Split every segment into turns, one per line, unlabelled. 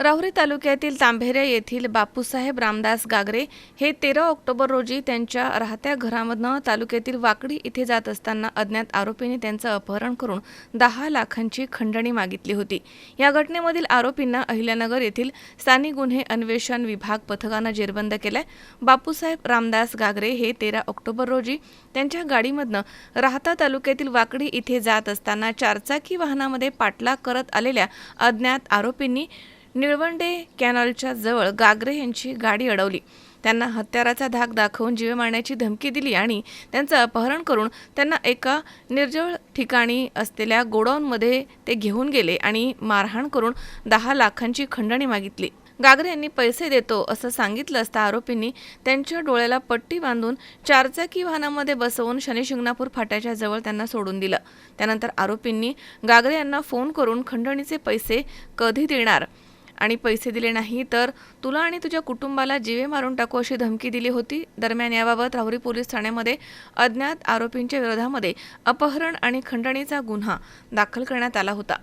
राहुरी तालुक्यातील तांभेरे येथील बापूसाहेब रामदास गागरे हे तेरा ऑक्टोबर रोजी त्यांच्या राहत्या घरामधनं तालुक्यातील वाकडी इथे जात असताना अज्ञात आरोपींनी त्यांचं अपहरण करून दहा लाखांची खंडणी मागितली होती. या घटनेमधील आरोपींना अहिल्यानगर येथील स्थानिक गुन्हे अन्वेषण विभाग पथकानं जेरबंद केलाय. बापूसाहेब रामदास गागरे हे तेरा ऑक्टोबर रोजी त्यांच्या गाडीमधनं राहता तालुक्यातील वाकडी इथे जात असताना चारचाकी वाहनामध्ये पाठलाग करत आलेल्या अज्ञात आरोपींनी निळवंडे कॅनॉलच्या जवळ गागरे यांची गाडी अडवली. त्यांना हत्याराचा धाक दाखवून जीवे मारण्याची धमकी दिली आणि त्यांचं अपहरण करून त्यांना एका निर्जळ ठिकाणी असलेल्या गोडाऊनमध्ये ते घेऊन गेले आणि मारहाण करून दहा लाखांची खंडणी मागितली. गागरे यांनी पैसे देतो असं सांगितलं असता आरोपींनी त्यांच्या डोळ्याला पट्टी बांधून चारचाकी वाहनामध्ये बसवून शनिशिंगणापूर फाट्याच्या जवळ त्यांना सोडून दिलं. त्यानंतर आरोपींनी गागरे यांना फोन करून खंडणीचे पैसे कधी देणार? आणि पैसे दिले नाही तर तुला आणि तुझ्या कुटुंबाला जीवे मारून टाकू अशी धमकी दिली होती. दरम्यान याबाबत राहुरी पोलीस ठाण्यामध्ये अज्ञात आरोपींच्या विरोधामध्ये अपहरण आणि खंडणीचा गुन्हा दाखल करण्यात आला होता.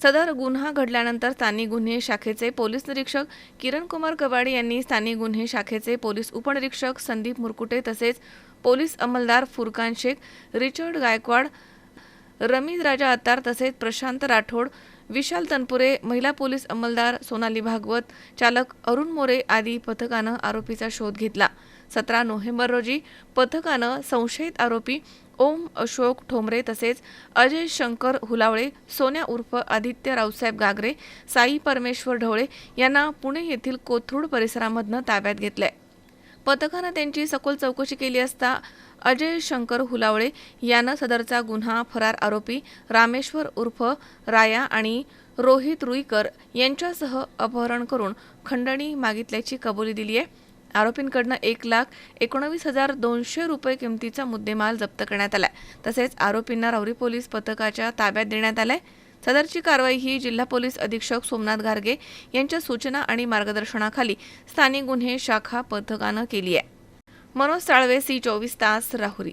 सदर गुन्हा घडल्यानंतर स्थानिक गुन्हे शाखेचे पोलीस निरीक्षक किरण कुमार कवाडे यांनी स्थानिक गुन्हे शाखेचे पोलीस उपनिरीक्षक संदीप मुरकुटे तसेच पोलीस अंमलदार फुरकान शेख रिचर्ड गायकवाड रमीज राजा अत्तार तसेच प्रशांत राठोड विशाल तनपुरे महिला पोलीस अंमलदार सोनाली भागवत चालक अरुण मोरे आदी पथकानं आरोपीचा शोध घेतला. सतरा नोव्हेंबर रोजी पथकानं संशयित आरोपी ओम अशोक ठोंबरे तसेच अजय शंकर हुलावळे सोन्या उर्फ आदित्य रावसाहेब गागरे साई परमेश्वर ढवळे यांना पुणे येथील कोथरूड परिसरामधनं ताब्यात घेतलंय. पथकानं त्यांची सखोल चौकशी केली असता अजय शंकर हुलावळे यानं सदरचा गुन्हा फरार आरोपी रामेश्वर उर्फ राया आणि रोहित रुईकर यांच्यासह अपहरण करून खंडणी मागितल्याची कबुली दिली आहे आरोपींकडनं एक लाख एकोणवीस हजार दोनशे रुपये किमतीचा मुद्देमाल जप्त करण्यात आलाय. तसेच आरोपींना रावरी पोलीस पथकाच्या ताब्यात देण्यात आलाय. सदरची कारवाई ही जिल्हा पोलीस अधीक्षक सोमनाथ गार्गे यांच्या सूचना आणि मार्गदर्शनाखाली स्थानिक गुन्हे शाखा पथकानं केली आहे. मनोज साळवे सी चोवीस तास राहुरी.